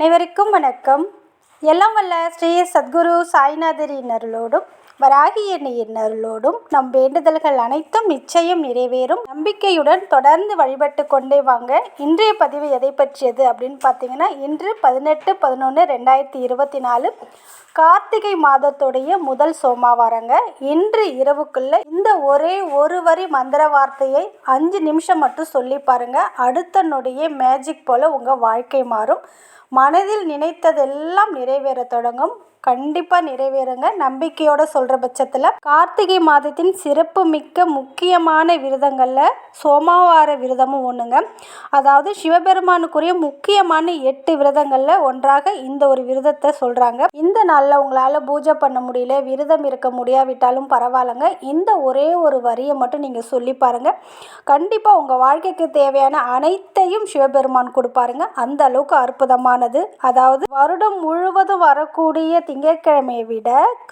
அனைவருக்கும் வணக்கம். எல்லாம் வல்ல ஸ்ரீ சத்குரு சாய்நாதரின் அருளோடும் வராகி எண்ணெயின் அருளோடும் நம் வேண்டுதல்கள் அனைத்தும் நிச்சயம் நிறைவேறும். நம்பிக்கையுடன் தொடர்ந்து வழிபட்டு கொண்டே வாங்க. இன்றைய பதிவு எதை பற்றியது அப்படின்னு பார்த்தீங்கன்னா இன்று பதினெட்டு பதினொன்று ரெண்டாயிரத்தி இருபத்தி நாலு கார்த்திகை மாதத்துடைய முதல் சோமாவாரங்க. இன்று இரவுக்குள்ள இந்த ஒரே ஒரு வரி மந்திர வார்த்தையை அஞ்சு நிமிஷம் மட்டும் சொல்லி பாருங்க. அடுத்த நொடியே மேஜிக் போல உங்க வாழ்க்கை மாறும். மனதில் நினைத்ததெல்லாம் நிறைவேற தொடங்கும். கண்டிப்பாக நிறைவேறுங்க. நம்பிக்கையோட சொல்கிற பட்சத்தில் கார்த்திகை மாதத்தின் சிறப்பு மிக்க முக்கியமான விரதங்களில் சோமவார விரதமும் ஒன்றுங்க அதாவது சிவபெருமானுக்குரிய முக்கியமான எட்டு விரதங்களில் ஒன்றாக இந்த ஒரு விரதத்தை சொல்கிறாங்க இந்த நாளில் உங்களால் பூஜை பண்ண முடியல விரதம் இருக்க முடியாவிட்டாலும் பரவாயில்லைங்க. இந்த ஒரே ஒரு வரியை மட்டும் நீங்கள் சொல்லி பாருங்கள் கண்டிப்பாக உங்கள் வாழ்க்கைக்கு தேவையான அனைத்தையும் சிவபெருமான் கொடுப்பாருங்க. அந்த அளவுக்கு அற்புதமானது. அதாவது வருடம் முழுவதும் வரக்கூடிய திங்கட்கிழமையை விட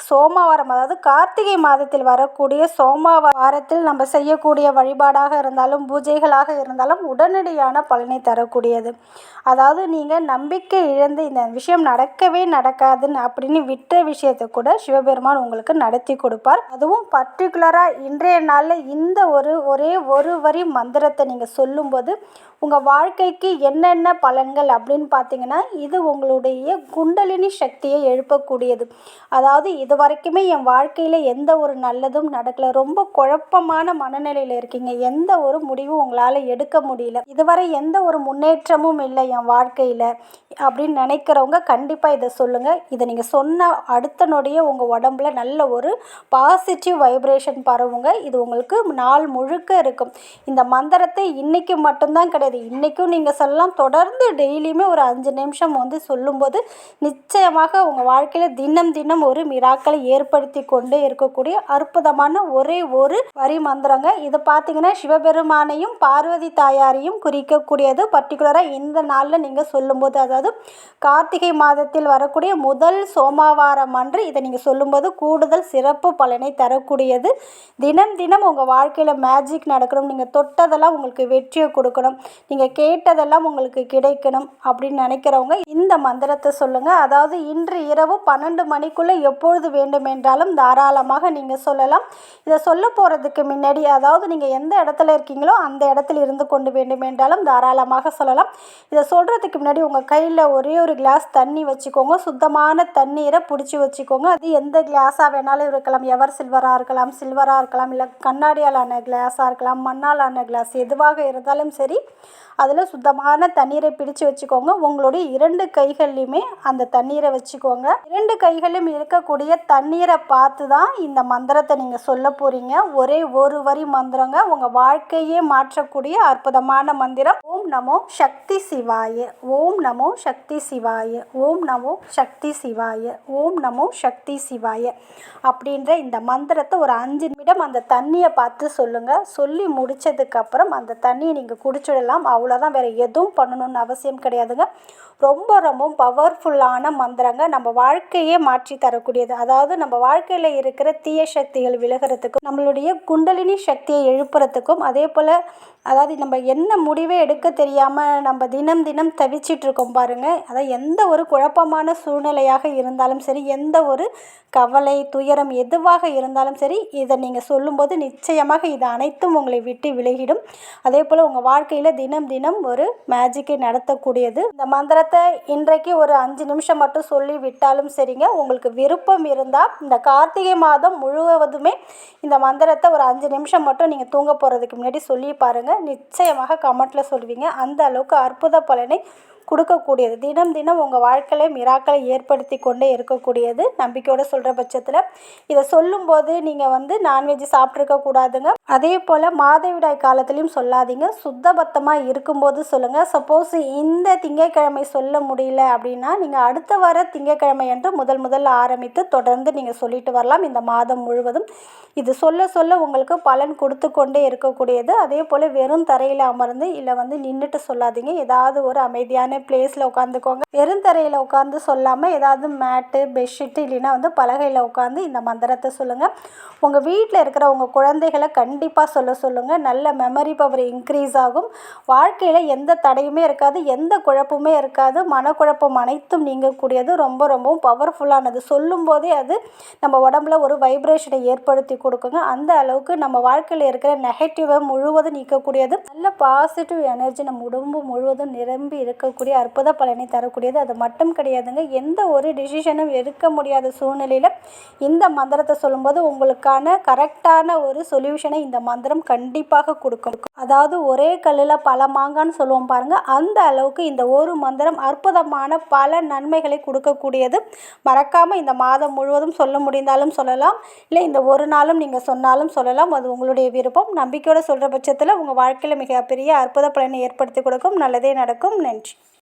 சோமவாரம் அதாவது கார்த்திகை மாதத்தில் வரக்கூடிய சோமவாரத்தில் நம்ம செய்யக்கூடிய வழிபாடாக இருந்தாலும் பூஜைகளாக இருந்தாலும் உடனடியான பலனை தரக்கூடியது. அதாவது நீங்கள் நம்பிக்கை இழந்து இந்த விஷயம் நடக்கவே நடக்காதுன்னு அப்படின்னு விட்ட விஷயத்தை கூட சிவபெருமான் உங்களுக்கு நடத்தி கொடுப்பார். அதுவும் பர்டிகுலராக இன்றைய நாளில் இந்த ஒரு ஒரே ஒரு வரி மந்திரத்தை நீங்கள் சொல்லும்போது உங்கள் வாழ்க்கைக்கு என்னென்ன பலன்கள் அப்படின்னு பார்த்தீங்கன்னா இது உங்களுடைய குண்டலினி சக்தியை எழுப்பக்கூடியது அதாவது இது வரைக்குமே என் வாழ்க்கையில் எந்த ஒரு நல்லதும் நடக்கலை. ரொம்ப குழப்பமான மனநிலையில் இருக்கீங்க. எந்த ஒரு முடிவும் உங்களால் எடுக்க முடியல. இதுவரை எந்த ஒரு முன்னேற்றமும் இல்லை என் வாழ்க்கையில். அப்படின்னு நினைக்கிறவங்க கண்டிப்பாக இதை சொல்லுங்கள் இதை நீங்கள் சொன்ன அடுத்த நொடியே உங்கள் உடம்புல நல்ல ஒரு பாசிட்டிவ் வைப்ரேஷன் பரவுங்க. இது உங்களுக்கு நாள் முழுக்க இருக்கும். இந்த மந்திரத்தை இன்னைக்கு மட்டும்தான் கிடையாது. இன்றைக்கும் நீங்கள் சொல்லலாம். தொடர்ந்து டெய்லியுமே ஒரு அஞ்சு நிமிஷம் வந்து சொல்லும்போது நிச்சயமாக உங்கள் வாழ்க்கையில் தினம் தினம் ஒரு மிராக்களை ஏற்படுத்தி கொண்டே இருக்கக்கூடிய அற்புதமான ஒரே ஒரு வரி மந்திரங்க. இது பார்த்தீங்கன்னா சிவபெருமானையும் பார்வதி தாயாரையும் குறிக்கக்கூடியது. பர்டிகுலராக இந்த நாளில் நீங்கள் சொல்லும்போது அதாவது கார்த்திகை மாதத்தில் வரக்கூடிய முதல் சோமவாரம் அன்று இதை நீங்கள் சொல்லும்போது கூடுதல் சிறப்பு பலனை தரக்கூடியது. தினம் தினம் உங்கள் வாழ்க்கையில் மேஜிக் நடக்கணும். நீங்கள் தொட்டதெல்லாம் உங்களுக்கு வெற்றியை கொடுக்கணும். நீங்கள் கேட்டதெல்லாம் உங்களுக்கு கிடைக்கணும் அப்படின்னு நினைக்கிறவங்க இந்த மந்திரத்தை சொல்லுங்கள் அதாவது இன்று இரவு பன்னெண்டு மணிக்குள்ளே எப்பொழுது வேண்டுமென்றாலும் தாராளமாக நீங்கள் சொல்லலாம். இதை சொல்ல போகிறதுக்கு முன்னாடி அதாவது நீங்கள் எந்த இடத்துல இருக்கீங்களோ அந்த இடத்துல இருந்து கொண்டு வேண்டுமென்றாலும் தாராளமாக சொல்லலாம். இதை சொல்கிறதுக்கு முன்னாடி உங்கள் கையில் ஒரே ஒரு கிளாஸ் தண்ணி வச்சுக்கோங்க. சுத்தமான தண்ணீரை பிடிச்சி வச்சுக்கோங்க. அது எந்த கிளாஸாக வேணாலும் இருக்கலாம். எவர் சில்வராக இருக்கலாம் சில்வராக இருக்கலாம் இல்லை கண்ணாடியாலான கிளாஸாக இருக்கலாம் மண்ணாலான கிளாஸ் எதுவாக இருந்தாலும் சரி. அதில் சுத்தமான தண்ணீரை பிடிச்சு வச்சுக்கோங்க. உங்களுடைய இரண்டு கைகள்லையுமே அந்த தண்ணீரை வச்சுக்கோங்க. இரண்டு கைகளிலும் இருக்கக்கூடிய தண்ணீரை பார்த்து தான் இந்த மந்திரத்தை நீங்கள் சொல்ல போகிறீங்க ஒரே ஒரு வரி மந்திரங்க. உங்கள் வாழ்க்கையே மாற்றக்கூடிய அற்புதமான மந்திரம். ஓம் நமோ சக்தி சிவாய. ஓம் நமோ சக்தி சிவாய. ஓம் நமோ சக்தி சிவாய. ஓம் நமோ சக்தி சிவாய. அப்படின்ற இந்த மந்திரத்தை ஒரு அஞ்சு நிமிடம் அந்த தண்ணியை பார்த்து சொல்லுங்கள் சொல்லி முடிச்சதுக்கப்புறம் அந்த தண்ணியை நீங்கள் குடிச்சிடலாம். அவ்வளோதான் வேறு எதுவும் பண்ணணும்னு அவசியம் கிடையாதுங்க. ரொம்ப ரொம்ப பவர்ஃபுல்லான மந்திரங்க நம்ம வாழ்க்கையே மாற்றி தரக்கூடியது. அதாவது நம்ம வாழ்க்கையில் இருக்கிற தீய சக்திகள் விலகிறதுக்கும் நம்மளுடைய குண்டலினி சக்தியை எழுப்புறதுக்கும் அதே போல் அதாவது நம்ம என்ன முடிவே எடுக்க தெரியாமல் நம்ம தினம் தினம் தவிச்சிட்டு இருக்கோம் பாருங்கள் அதாவது எந்த ஒரு குழப்பமான சூழ்நிலையாக இருந்தாலும் சரி எந்த ஒரு கவலை துயரம் எதுவாக இருந்தாலும் சரி இதை நீங்கள் சொல்லும்போது நிச்சயமாக இது அனைத்தும் உங்களை விட்டு விலகிடும். அதே போல் உங்கள் வாழ்க்கையில் தினம் தினம் ஒரு மேஜிக்கை நடத்தக்கூடியது. இந்த மந்திரத்தை இன்றைக்கு ஒரு அஞ்சு நிமிஷம் மட்டும் சொல்லி விட்டாலும் சரிங்க. உங்களுக்கு விருப்பம் இருந்தால் இந்த கார்த்திகை மாதம் முழுவதுமே இந்த மந்திரத்தை ஒரு அஞ்சு நிமிஷம் மட்டும் நீங்கள் தூங்க போகிறதுக்கு முன்னாடி சொல்லி பாருங்கள் நிச்சயமாக கமெண்ட்டில் சொல்வீங்க. அந்த அளவுக்கு அற்புத பலனை கொடுக்கக்கூடியது. தினம் தினம் உங்கள் வாழ்க்கையில் மிராக்களை ஏற்படுத்தி கொண்டே இருக்கக்கூடியது. நம்பிக்கையோடு சொல்கிற பட்சத்தில். இதை சொல்லும்போது நீங்கள் வந்து நான்வெஜ் சாப்பிட்ருக்க கூடாதுங்க. அதே போல் மாதவிடாய் காலத்துலேயும் சொல்லாதீங்க. சுத்தபத்தமாக இருக்கும்போது சொல்லுங்கள் சப்போஸ் இந்த திங்கட்கிழமை சொல்ல முடியல அப்படின்னா நீங்கள் அடுத்த வார திங்கட்கிழமை என்று முதல் முதல்ல ஆரம்பித்து தொடர்ந்து நீங்கள் சொல்லிட்டு வரலாம். இந்த மாதம் முழுவதும் இது சொல்ல சொல்ல உங்களுக்கு பலன் கொடுத்து கொண்டே இருக்கக்கூடியது. அதே போல் வெறும் தரையில் அமர்ந்து இல்லை வந்து நின்றுட்டு சொல்லாதீங்க. ஏதாவது ஒரு அமைதியான பிளேஸில் உட்காந்துக்கோங்க வெறும் தரையில் உட்காந்து சொல்லாமல் ஏதாவது மேட்டு பெட்ஷீட்டு இல்லைன்னா வந்து பலகையில் உட்காந்து இந்த மந்திரத்தை சொல்லுங்கள் உங்கள் வீட்டில் இருக்கிற உங்கள் குழந்தைகளை கண்டிப்பாக சொல்ல சொல்லுங்கள் நல்ல மெமரி பவர் இன்க்ரீஸ் ஆகும். வாழ்க்கையில் எந்த தடையுமே இருக்காது எந்த குழப்பமே இருக்காது. மனக்குழப்பம் அனைத்தும் நீங்கக்கூடியது. ரொம்ப ரொம்பவும் பவர்ஃபுல்லானது சொல்லும்போதே அது நம்ம உடம்புல ஒரு வைப்ரேஷனை ஏற்படுத்தி கொடுக்குங்க. அந்த அளவுக்கு நம்ம வாழ்க்கையில் இருக்கிற நெகட்டிவை முழுவதும் நீக்கக்கூடியது. நல்ல பாசிட்டிவ் எனர்ஜி நம்ம உடம்பு முழுவதும் நிரம்பி இருக்கக்கூடிய அற்புத பலனை தரக்கூடியது. அது மட்டும் கிடையாதுங்க. எந்த ஒரு டிசிஷனும் எடுக்க முடியாத சூழ்நிலையில் இந்த மந்திரத்தை சொல்லும்போது உங்களுக்கான கரெக்டான ஒரு சொல்யூஷனை இந்த மந்திரம் கண்டிப்பாக கொடுக்கும். அதாவது ஒரே கல்லில் பல மாங்கான்னு சொல்லுவோம் பாருங்கள் அந்த அளவுக்கு இந்த ஒரு மந்திரம் அற்புதமான பல நன்மைகளை கொடுக்கக்கூடியது. மறக்காமல் இந்த மாதம் முழுவதும் சொல்ல முடிந்தாலும் சொல்லலாம். இல்லை இந்த ஒரு நாளும் நீங்கள் சொன்னாலும் சொல்லலாம். அது உங்களுடைய விருப்பம். நம்பிக்கையோடு சொல்கிற பட்சத்தில் உங்கள் வாழ்க்கையில் மிகப்பெரிய அற்புத பலனை ஏற்படுத்தி கொடுக்கும். நல்லதே நடக்கும். நன்றி.